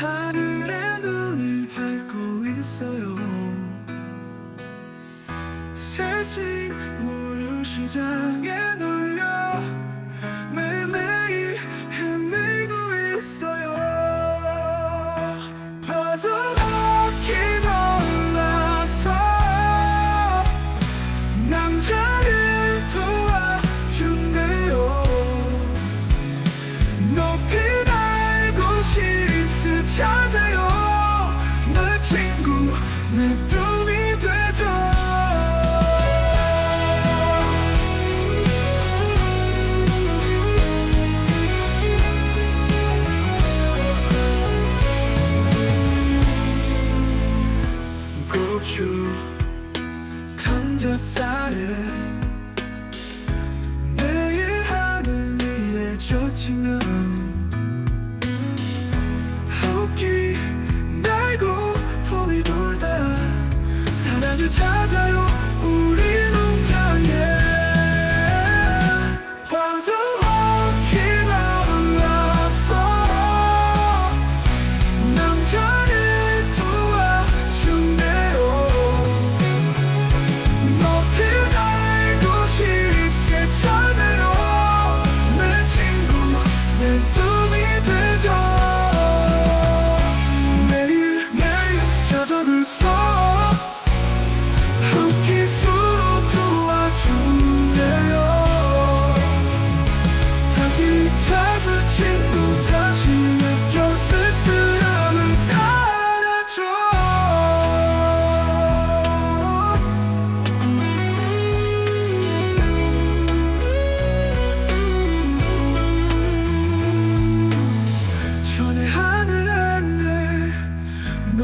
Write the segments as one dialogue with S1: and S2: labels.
S1: 하늘에 눈을 밟고 있어요. 세식 무료 시장에 고추 감자살을 매일 하는 일에 좋지는 혹기 날고 봄이 돌다 사랑을 찾아요.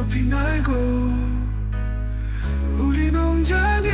S1: 높이 날고 우리 농장에